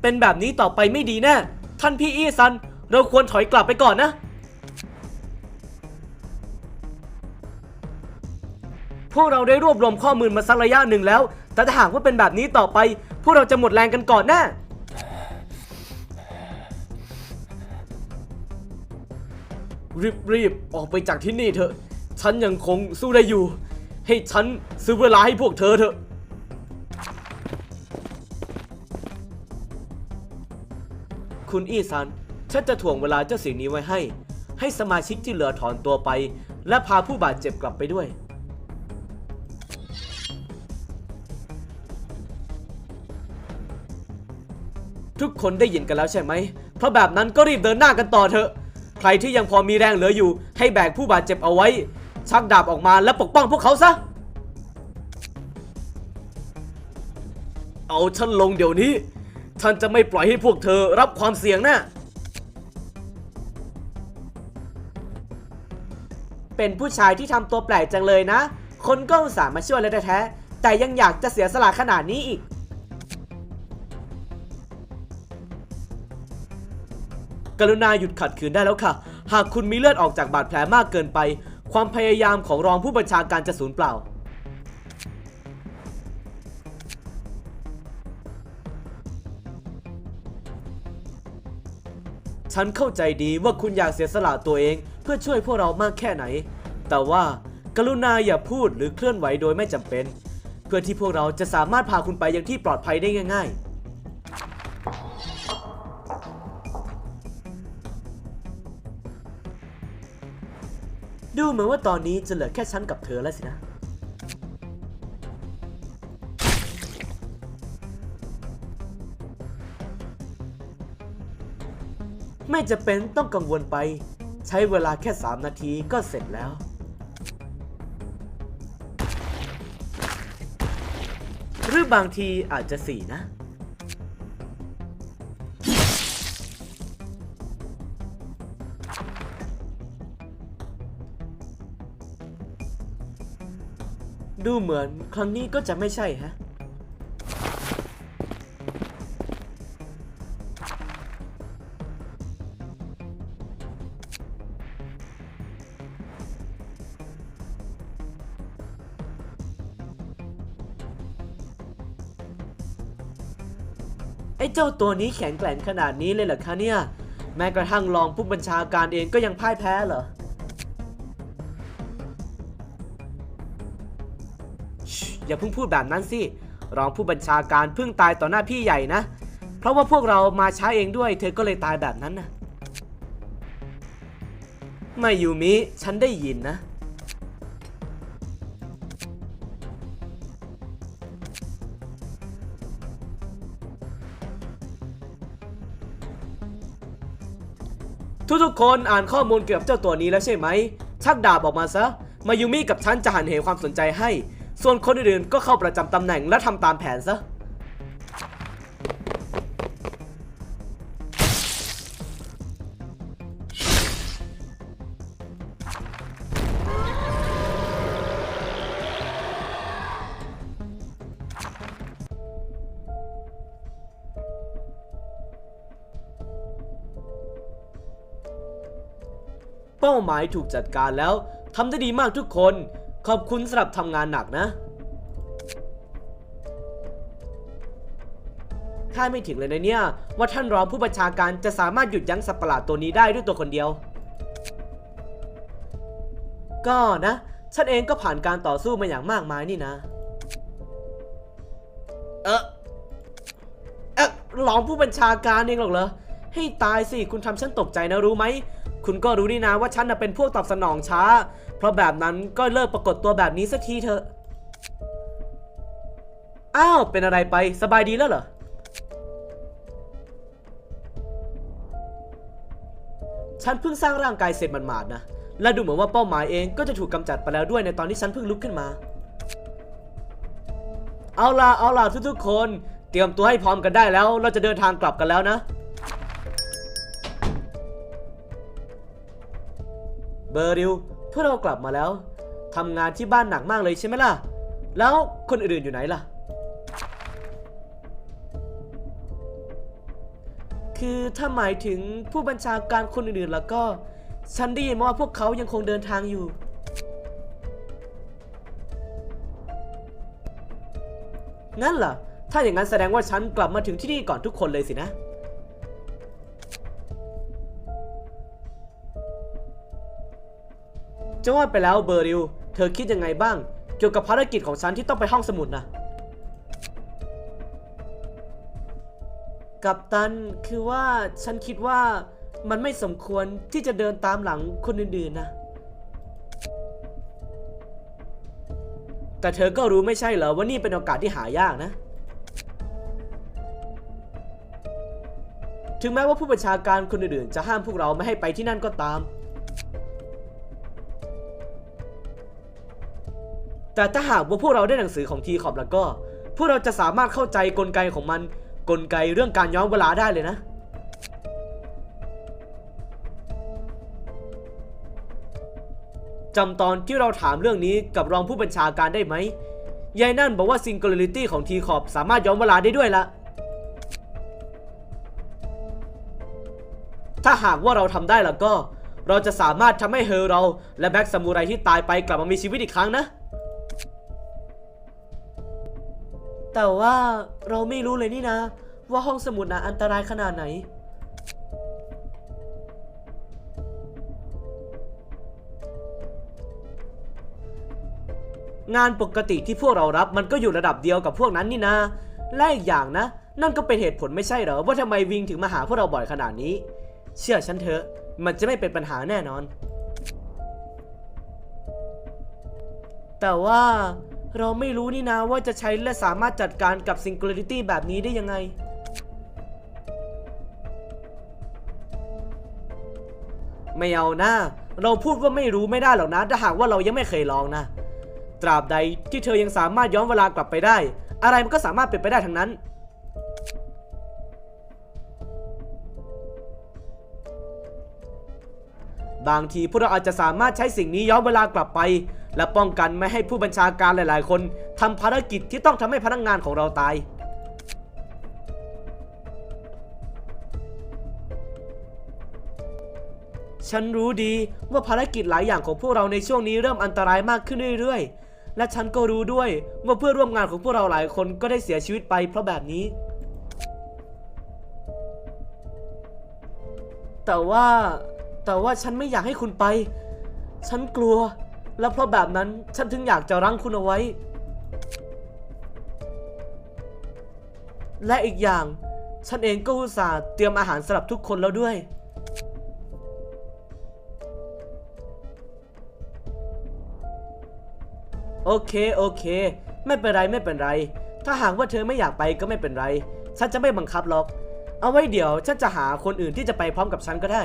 เป็นแบบนี้ต่อไปไม่ดีแน่ท่านพี่อี้ซัน เราควรถอยกลับไปก่อนนะ พวกเราได้รวบรวมข้อมูลมาสักระยะหนึ่งแล้ว แต่ถ้าหากว่าเป็นแบบนี้ต่อไป พวกเราจะหมดแรงกันก่อนแน่รีบรีบออกไปจากที่นี่เถอะ ฉันยังคงสู้ได้อยู่ ให้ฉันซื้อเวลาให้พวกเธอเถอะ คุณอี้ซัน ฉันจะถ่วงเวลาเจ้าสิ่งนี้ไว้ให้ ให้สมาชิกที่เหลือถอนตัวไป และพาผู้บาดเจ็บกลับไปด้วย ทุกคนได้ยินกันแล้วใช่ไหม เพราะแบบนั้นก็รีบเดินหน้ากันต่อเถอะ ใครที่ยังพอมีแรงเหลืออยู่ ให้แบกผู้บาดเจ็บเอาไว้ ชักดาบออกมาและปกป้องพวกเขาซะ เอาฉันลงเดี๋ยวนี้ ฉันจะไม่ปล่อยให้พวกเธอรับความเสี่ยงนะ เป็นผู้ชายที่ทำตัวแปลกจังเลยนะ คนก็อุตส่าห์มาช่วยแล้วแท้ๆแต่ยังอยากจะเสียสละขนาดนี้อีกกรุณาหยุดขัดขืนได้แล้วค่ะ หากคุณมีเลือดออกจากบาดแผลมากเกินไป ความพยายามของรองผู้บัญชาการจะสูญเปล่า ฉันเข้าใจดีว่าคุณอยากเสียสละตัวเองเพื่อช่วยพวกเรามากแค่ไหน แต่ว่ากรุณาอย่าพูดหรือเคลื่อนไหวโดยไม่จำเป็น เพื่อที่พวกเราจะสามารถพาคุณไปยังที่ปลอดภัยได้ง่าย ๆ มือนว่าตอนนี้จะเหลือแค่ฉันกับเธอแล้วสินะ ไม่จะเป็นต้องกังวลไป ใช้เวลาแค่ 3 นาทีก็เสร็จแล้วหรือบางทีอาจจะ4นะ ดูเหมือนครั้งนี้ก็จะไม่ใช่ฮะ ไอ้เจ้าตัวนี้แข็งแกร่งขนาดนี้เลยเหรอคะเนี่ย แม้กระทั่งรองผู้บัญชาการเองก็ยังพ่ายแพ้เหรอ อย่าเพิ่งพูดแบบนั้นสิรองผู้บัญชาการเพิ่งตายต่อหน้าพี่ใหญ่นะ เพราะว่าพวกเรามาช้าเองด้วย เธอก็เลยตายแบบนั้นนะไม่ยูมิฉันได้ยินนะ ทุกๆคนอ่านข้อมูลเกี่ยวกับเจ้าตัวนี้แล้วใช่ไหม ชักดาบออกมาซะ มายูมิกับฉันจะหันเหความสนใจให้ ส่วนคนอื่นๆก็เข้าประจำตำแหน่งและทำตามแผนซะเป้าหมายถูกจัดการแล้วทำได้ดีมากทุกคน ขอบคุณสำหรับทำงานหนักนะคาดไม่ถึงเลยนะเนี่ย ว่าท่านรองผู้บัญชาการจะสามารถหยุดยั้งสัตว์ประหลาดตัวนี้ได้ด้วยตัวคนเดียว ก็นะฉันเองก็ผ่านการต่อสู้มาอย่างมากมายนี่นะ เออเออรองผู้บัญชาการเองหรอกเหรอ ให้ตายสิ คุณทำฉันตกใจนะรู้ไหม คุณก็รู้นี่นะว่าฉันน่ะเป็นพวกตอบสนองช้า เพราะแบบนั้นก็เลิกปรากฏตัวแบบนี้สักทีเถอะ อ้าว เป็นอะไรไปสบายดีแล้วเหรอ ฉันเพิ่งสร้างร่างกายเสร็จหมาดๆนะ และดูเหมือนว่าเป้าหมายเองก็จะถูกกำจัดไปแล้วด้วยในตอนที่ฉันเพิ่งลุกขึ้นมา เอาล่ะ เอาล่ะทุกๆคน เตรียมตัวให้พร้อมกันได้แล้ว เราจะเดินทางกลับกันแล้วนะเบอร์ริว พวกเรากลับมาแล้วทำงานที่บ้านหนักมากเลยใช่ไหมล่ะ แล้วคนอื่นๆอยู่ไหนล่ะ คือถ้าหมายถึงผู้บัญชาการคนอื่นๆแล้วก็ ฉันได้ยินมาว่าพวกเขายังคงเดินทางอยู่ งั้นเหรอถ้าอย่างนั้นแสดงว่าฉันกลับมาถึงที่นี่ก่อนทุกคนเลยสินะ จะว่าไปแล้วเบอร์ริวเธอคิดยังไงบ้าง เกี่ยวกับภารกิจของฉันที่ต้องไปห้องสมุดนะ กับตันคือว่าฉันคิดว่ามันไม่สมควรที่จะเดินตามหลังคนอื่นๆนะ แต่เธอก็รู้ไม่ใช่เหรอว่านี่เป็นโอกาสที่หายากนะ ถึงแม้ว่าผู้บัญชาการคนอื่นๆ จะห้ามพวกเราไม่ให้ไปที่นั่นก็ตาม แต่ถ้าหากว่าพวกเราได้หนังสือของทีขอบแล้วก็ พวกเราจะสามารถเข้าใจกลไกของมัน กลไกเรื่องการย้อนเวลาได้เลยนะ จำตอนที่เราถามเรื่องนี้กับรองผู้บัญชาการได้ไหมยายนั่นบอกว่า Singularity ของทีขอบสามารถย้อนเวลาได้ด้วยละถ้าหากว่าเราทำได้แล้วก็ เราจะสามารถทำให้เฮอเราและแบ็กซามูไรที่ตายไปกลับมามีชีวิตอีกครั้งนะ แต่ว่าเราไม่รู้เลยนี่นะ ว่าห้องสมุดนะอันตรายขนาดไหน งานปกติที่พวกเรารับมันก็อยู่ระดับเดียวกับพวกนั้นนี่นะ และอีกอย่างนะ นั่นก็เป็นเหตุผลไม่ใช่เหรอ ว่าทำไมวิงถึงมาหาพวกเราบ่อยขนาดนี้ เชื่อฉันเถอะ มันจะไม่เป็นปัญหาแน่นอน แต่ว่า เราไม่รู้นี่นะว่าจะใช้และสามารถจัดการกับ Singularity แบบนี้ได้ยังไง ไม่เอานะเราพูดว่าไม่รู้ไม่ได้หรอกนะ ถ้าหากว่าเรายังไม่เคยลองนะ ตราบใดที่เธอยังสามารถย้อนเวลากลับไปได้ อะไรมันก็สามารถเป็นไปได้ทั้งนั้น บางทีพวกเราอาจจะสามารถใช้สิ่งนี้ย้อนเวลากลับไป และป้องกันไม่ให้ผู้บัญชาการหลายๆ คนทำภารกิจที่ต้องทำให้พนักงานของเราตายฉันรู้ดีว่าภารกิจหลายอย่างของพวกเราในช่วงนี้เริ่มอันตรายมากขึ้นเรื่อยๆ และฉันก็รู้ด้วยว่าเพื่อนร่วมงานของพวกเราหลายคนก็ได้เสียชีวิตไปเพราะแบบนี้ แต่ว่าแต่ว่าฉันไม่อยากให้คุณไป ฉันกลัว และเพราะแบบนั้นฉันถึงอยากจะรั้งคุณเอาไว้ และอีกอย่าง ฉันเองก็อุตส่าห์เตรียมอาหารสำหรับทุกคนแล้วด้วย โอเค โอเค ไม่เป็นไรไม่เป็นไร ถ้าหากว่าเธอไม่อยากไปก็ไม่เป็นไร ฉันจะไม่บังคับหรอก เอาไว้เดี๋ยวฉันจะหาคนอื่นที่จะไปพร้อมกับฉันก็ได้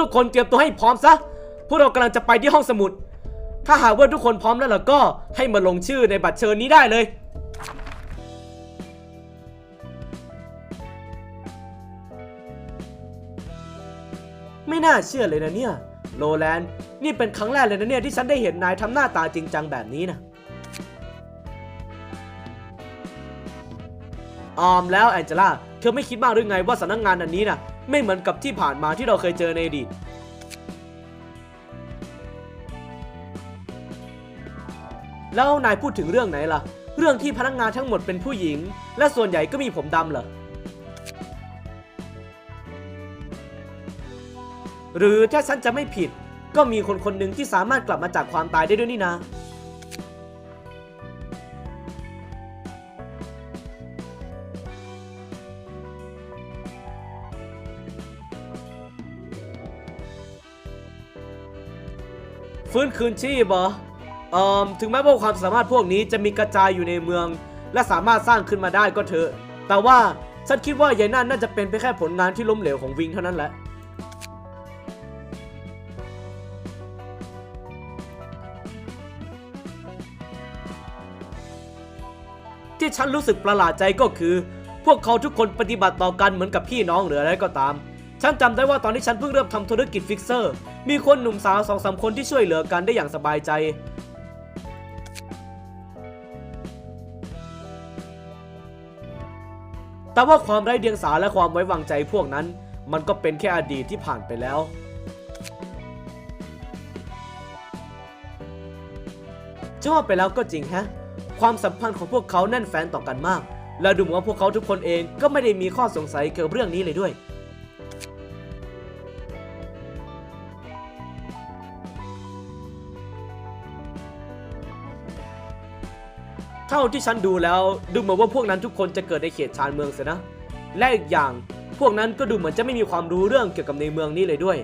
ทุกๆ คนเตรียมตัวให้พร้อมซะ พวกเรากำลังจะไปที่ห้องสมุด ถ้าหากว่าทุกคนพร้อมแล้วล่ะก็ให้มาลงชื่อในบัตรเชิญนี้ได้เลย ไม่น่าเชื่อเลยนะเนี่ย โลแลนด์นี่เป็นครั้งแรกเลยนะเนี่ยที่ฉันได้เห็นนายทำหน้าตาจริงจังแบบนี้นะออมแล้วแองเจล่า เธอไม่คิดบ้างหรือไงว่าสำนักงงานอันนี้นะ ไม่เหมือนกับที่ผ่านมาที่เราเคยเจอในอดีตแล้วนายพูดถึงเรื่องไหนล่ะ เรื่องที่พนักงานทั้งหมดเป็นผู้หญิง และส่วนใหญ่ก็มีผมดำเหรอ หรือถ้าฉันจะไม่ผิด ก็มีคนคนหนึ่งที่สามารถกลับมาจากความตายได้ด้วยนี่นะ ฟื้นคืนชีพเหรอเอ่อถึงแม้ว่าความสามารถพวกนี้จะมีกระจายอยู่ในเมือง และสามารถสร้างขึ้นมาได้ก็เถอะ แต่ว่าฉันคิดว่ายายนั่นน่าจะเป็นเพียงแค่ผลงานที่ล้มเหลวของวิงเท่านั้นแหละ ที่ฉันรู้สึกประหลาดใจก็คือ พวกเขาทุกคนปฏิบัติต่อกันเหมือนกับพี่น้องหรืออะไรก็ตาม ฉันจำได้ว่าตอนที่ฉันเพิ่งเริ่มทำธุรกิจฟิกเซอร์ มีคนหนุ่มสาวสองสามคนที่ช่วยเหลือกันได้อย่างสบายใจ แต่ว่าความไร้เดียงสาและความไว้วางใจพวกนั้น มันก็เป็นแค่อดีตที่ผ่านไปแล้วจะว่าไปแล้วก็จริงฮะ ความสัมพันธ์ของพวกเขาแน่นแฟนต่อกันมาก และดูเหมือนว่าพวกเขาทุกคนเองก็ไม่ได้มีข้อสงสัยเกี่ยวกับเรื่องนี้เลยด้วย ท่าที่ฉันดูแล้ว ดูเหมือนว่าพวกนั้นทุกคนจะเกิดในเขตชานเมืองเสียนะ และอีกอย่างพวกนั้นก็ดูเหมือนจะไม่มีความรู้เรื่องเกี่ยวกับในเมืองนี้เลยด้วย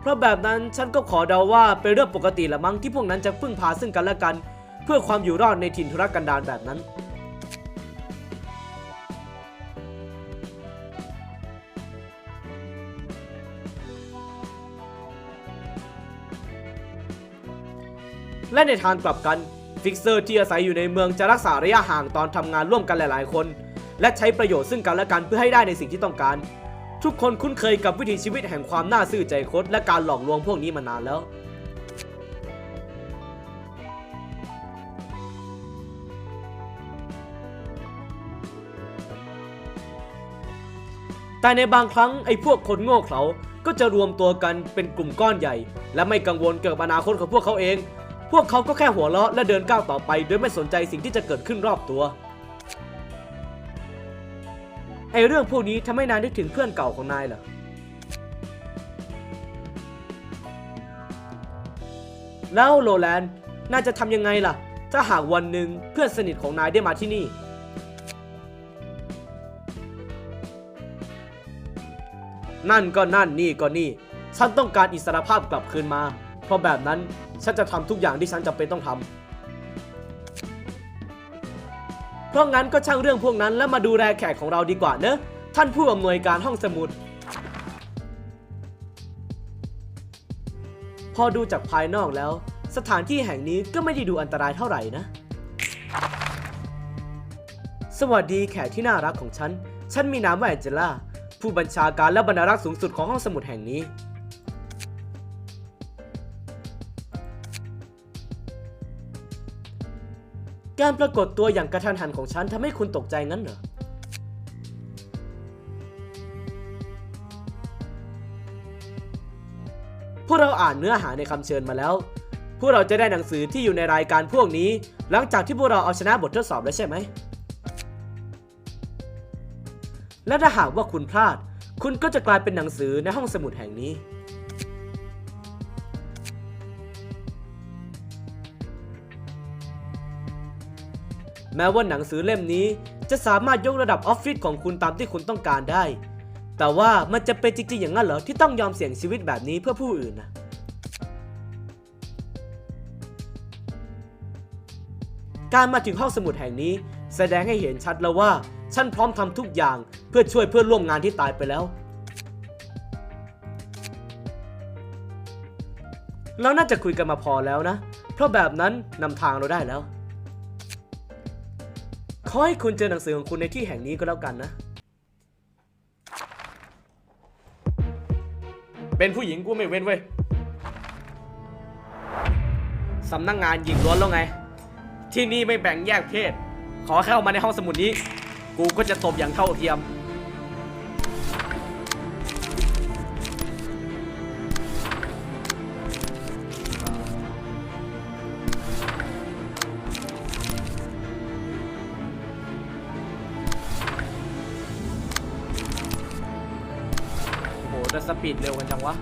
เพราะแบบนั้นฉันก็ขอเดาว่าเป็นเรื่องปกติละมั้งที่พวกนั้นจะพึ่งพาซึ่งกันและกัน เพื่อความอยู่รอดในถิ่นทุรกันดารแบบนั้น และในทางกลับกัน ฟิกเซอร์ที่อาศัยอยู่ในเมืองจะรักษาระยะห่างตอนทำงานร่วมกันหลาย ๆ คน และใช้ประโยชน์ซึ่งกันและกันเพื่อให้ได้ในสิ่งที่ต้องการ ทุกคนคุ้นเคยกับวิถีชีวิตแห่งความน่าซื่อใจคดและการหลอกลวงพวกนี้มานานแล้วแต่ในบางครั้งไอ้พวกคนโง่เขลาก็จะรวมตัวกันเป็นกลุ่มก้อนใหญ่ และไม่กังวลเกี่ยวกับอนาคตของพวกเขาเอง พวกเขาก็แค่หัวเราะและเดินก้าวต่อไป โดยไม่สนใจสิ่งที่จะเกิดขึ้นรอบตัวไอเรื่องพวกนี้ทำให้นายนึกถึงเพื่อนเก่าของนายเหรอ แล้วโรแลนด์นายจะทำยังไงล่ะ ถ้าหากวันหนึ่งเพื่อนสนิทของนายได้มาที่นี่ นั่นก็นั่นนี่ก็นี่ ฉันต้องการอิสรภาพกลับคืนมา เพราะแบบนั้น ฉันจะทำทุกอย่างที่ฉันจำเป็นต้องทำเพราะงั้นก็ช่างเรื่องพวกนั้นแล้วมาดูแลแขกของเราดีกว่าเนอะท่านผู้อำนวยการห้องสมุด พอดูจากภายนอกแล้ว สถานที่แห่งนี้ก็ไม่ได้ดูอันตรายเท่าไหร่นะ สวัสดีแขกที่น่ารักของฉัน ฉันมีนามว่าแองเจล่า ผู้บัญชาการและบรรณารักษ์สูงสุดของห้องสมุดแห่งนี้ การปรากฏตัวอย่างกระทันหันของฉันทำให้คุณตกใจงั้นเหรอ พวกเราอ่านเนื้อหาในคำเชิญมาแล้ว พวกเราจะได้หนังสือที่อยู่ในรายการพวกนี้ หลังจากที่พวกเราเอาชนะบททดสอบแล้วใช่ไหม และถ้าหากว่าคุณพลาด คุณก็จะกลายเป็นหนังสือในห้องสมุดแห่งนี้ แม้ว่าหนังสือเล่มนี้จะสามารถยกระดับออฟฟิศของคุณตามที่คุณต้องการได้ แต่ว่ามันจะเป็นจริงๆอย่างนั้นเหรอที่ต้องยอมเสี่ยงชีวิตแบบนี้เพื่อผู้อื่นนะการมาถึงห้องสมุดแห่งนี้ แสดงให้เห็นชัดแล้วว่า ฉันพร้อมทำทุกอย่างเพื่อช่วยเพื่อนร่วมงานที่ตายไปแล้ว เราน่าจะคุยกันมาพอแล้วนะ เพราะแบบนั้นนำทางเราได้แล้ว ขอให้คุณเจอหนังสือของคุณในที่แห่งนี้ก็แล้วกันนะ เป็นผู้หญิงกูไม่เว้นเว้ยสำนักงงานหญิงล้วนแล้วไง ที่นี่ไม่แบ่งแยกเพศ ขอเข้ามาในห้องสมุดนี้ กูก็จะตบอย่างเท่าเทียม สปีดเร็วกันจังวะ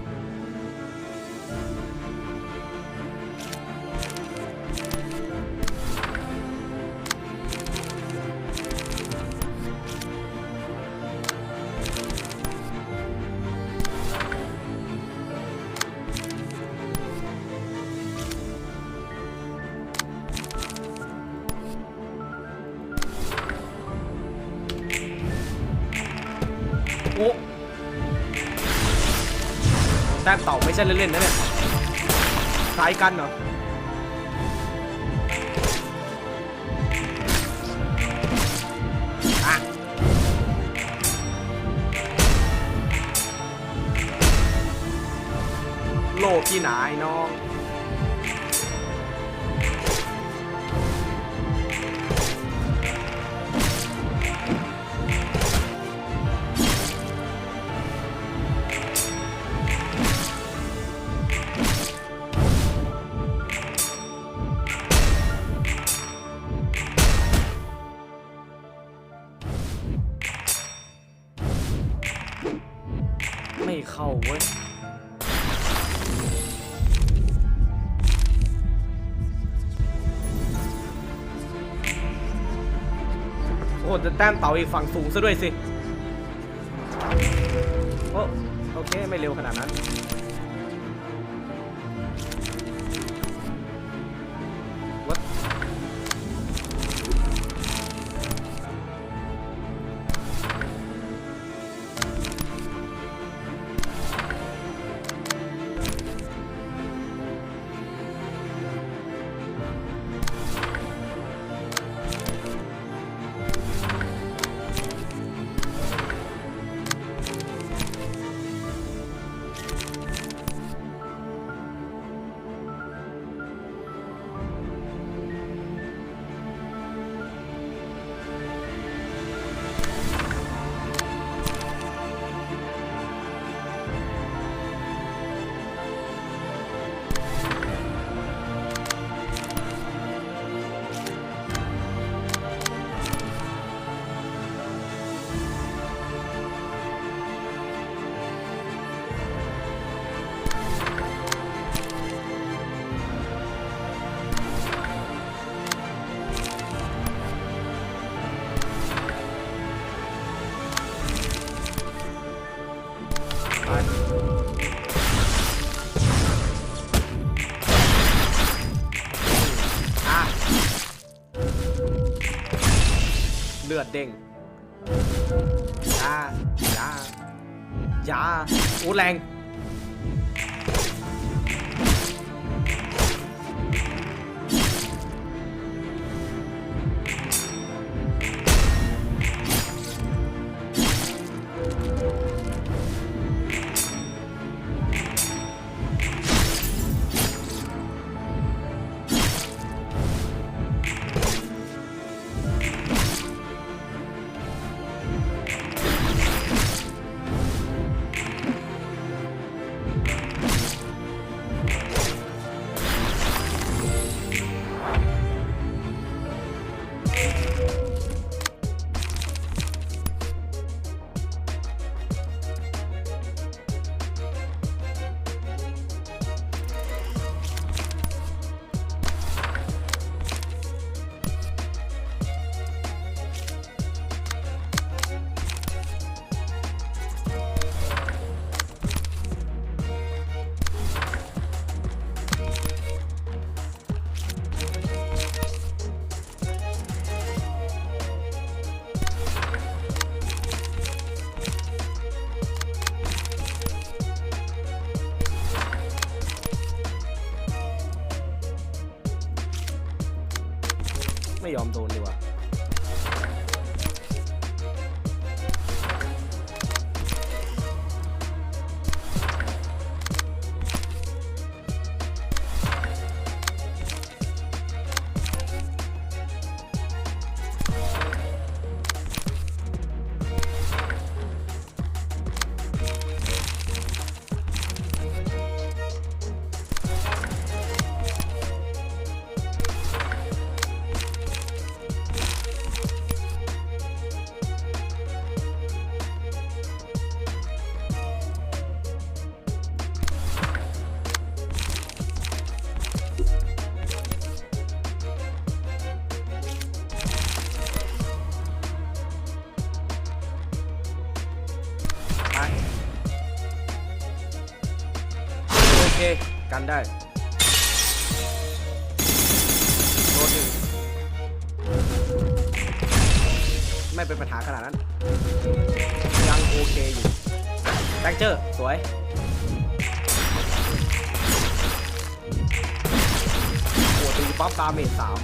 ใช่เล่นๆนะเนี่ยทายกันเหรอโลกที่ไหนน้อง แต้มเต่าอีกฝั่งสูงซะด้วยสิ โอ้โอเค ไม่เร็วขนาดนั้น เดเด้งยายายาโอ้แรง ดาเมจสาม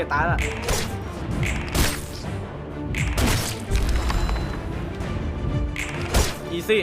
โอเคตายละอีซี่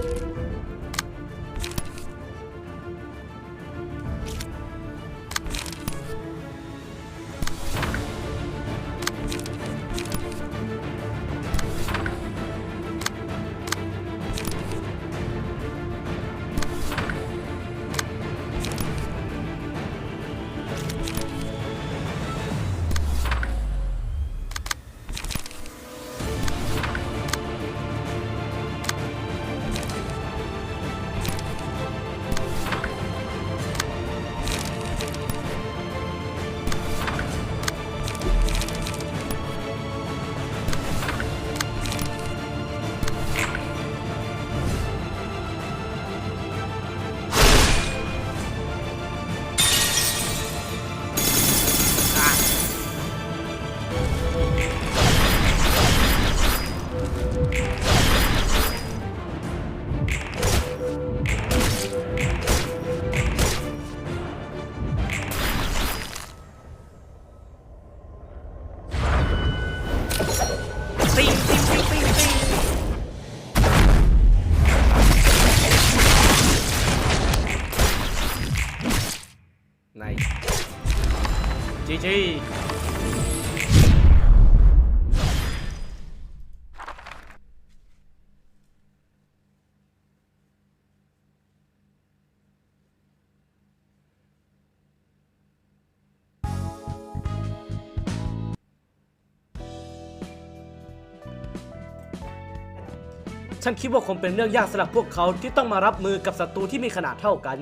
ฉันคิดว่าคงเป็นเรื่องยากสำหรับพวกเขาที่ต้องมารับมือกับศัตรูที่มีขนาดเท่ากัน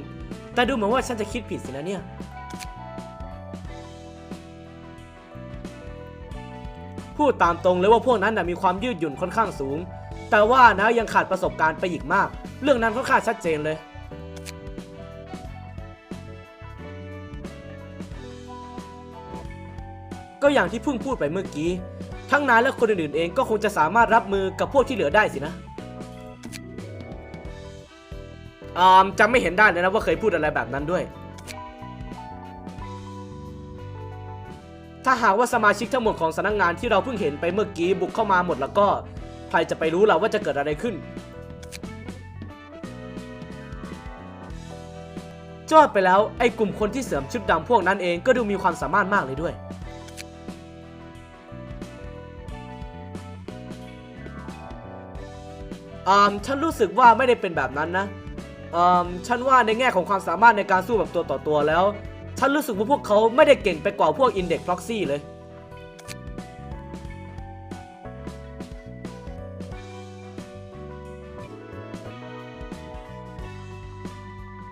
แต่ดูเหมือนว่าฉันจะคิดผิดสินะเนี่ย พูดตามตรงเลยว่าพวกนั้นนะมีความยืดหยุ่นค่อนข้างสูง แต่ว่านะยังขาดประสบการณ์ไปอีกมาก เรื่องนั้นค่อนข้างชัดเจนเลยก็อย่างที่เพิ่งพูดไปเมื่อกี้ ทั้งนายและคนอื่นๆเองก็คงจะสามารถรับมือกับพวกที่เหลือได้สินะ จำไม่เห็นได้เลยนะว่าเคยพูดอะไรแบบนั้นด้วย ถ้าหากว่าสมาชิกทั้งหมดของสำนักงงานที่เราเพิ่งเห็นไปเมื่อกี้บุกเข้ามาหมดแล้วก็ ใครจะไปรู้ล่ะว่าจะเกิดอะไรขึ้นจอดไปแล้วไอ้กลุ่มคนที่เสริมชุดดำพวกนั้นเองก็ดูมีความสามารถมากเลยด้วย อ่าฉันรู้สึกว่าไม่ได้เป็นแบบนั้นนะ ฉันว่าในแง่ของความสามารถในการสู้แบบตัวต่อตัวแล้ว ฉันรู้สึกว่าพวกเขาไม่ได้เก่งไปกว่าพวก Index Proxy เลย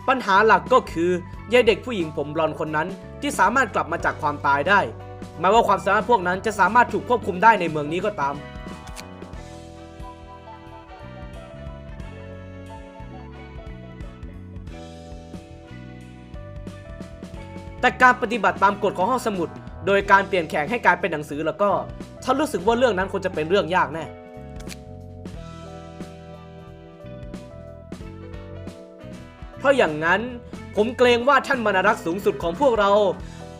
ปัญหาหลักก็คือยายเด็กผู้หญิงผมบลอนคนนั้นที่สามารถกลับมาจากความตายได้แม้ว่าความสามารถพวกนั้นจะสามารถถูกควบคุมได้ในเมืองนี้ก็ตาม แต่การปฏิบัติตามกฎของห้องสมุด โดยการเปลี่ยนแข่งให้กลายเป็นหนังสือแล้วก็ฉันรู้สึกว่าเรื่องนั้นควรจะเป็นเรื่องยากแน่เพราะอย่างนั้นผมเกรงว่าท่านมนารักษ์สูงสุดของพวกเรา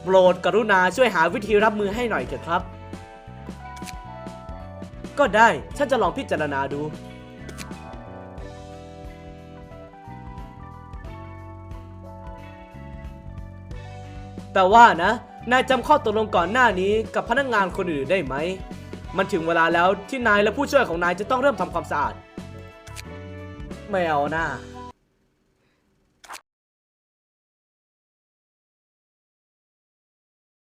โปรดกรุณาช่วยหาวิธีรับมือให้หน่อยเถอะครับ ก็ได้ฉันจะลองพิจารณาดู แต่ว่านะ นายจำข้อตกลงก่อนหน้านี้กับพนักงงานคนอื่นได้ไหม มันถึงเวลาแล้วที่นายและผู้ช่วยของนายจะต้องเริ่มทำความสะอาด ไม่เอาหน้า